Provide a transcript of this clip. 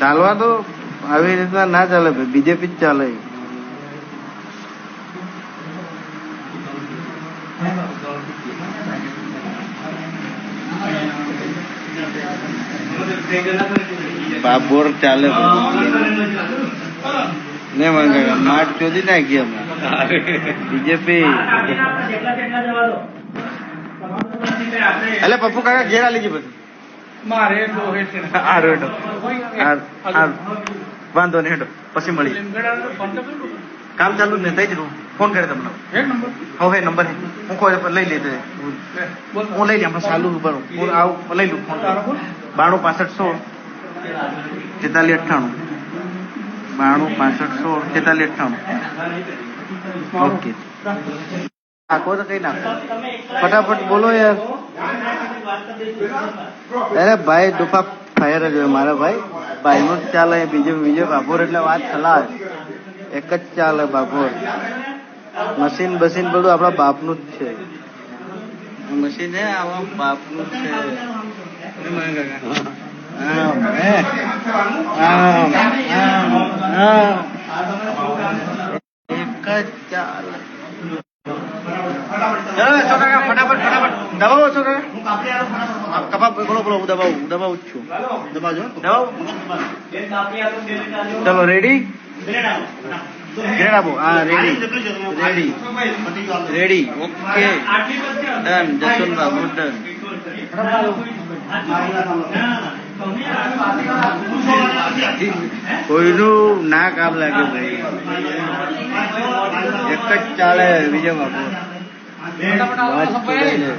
ચાલવા તો આવી રીતના ના ચાલે ભાઈ બીજેપી જ ચાલે. બાબોર ચાલે ને મંગે માટ ચોદી નાખી અમે. બીજેપી એટલે પપ્પુ કાકા ઘેર આલી ગઈ પછી મારે ડોહે આ રેડો આ વાંધો નહીં હેડો. પછી મળી કામ ચાલુ ને તઈ જ રહું ફોન કરે તમને. હવે નંબર હું. કોઈ લઈ લીધો હું લઈ લઉં ચાલુ ઉપર હું આવું લઈ લઉં ફોન. બાણું પાસઠ સોળ. તેતાલીસ અઠ્ઠાણું. બાણું પાસઠ સોળ તેતાલીસ અઠ્ઠાણું. ઓકે. આખો તો કઈ નાખો? ફટાફટ બોલો યાર. અરે ભાઈ ડુફા ફાયર જ હોય મારા ભાઈ. ભાઈ નું ચાલે બીજો બીજો બાપોર એટલે વાત ખલાસ. એક જ ચાલે બાપોર. મશીન બસીન બધું આપણા બાપનું જ છે. મશીન હે આવા બાપનું જ છે. એક જ ચાલે ચાલો, સો કાકા, ફટાફટ ફટાફટ. દબાવો છો કાકા. કપા બોલો બોલો હું દબાવું હું દબાવું જ છું. દબાવજો દબાવું? ચલો રેડી ગ્રેડ આપો હા ready ready ready okay done Jaswantbhai good done કોઈનું ના કામ લાગે ભાઈ. એક જ ચાલે બીજા બાપુ. છે.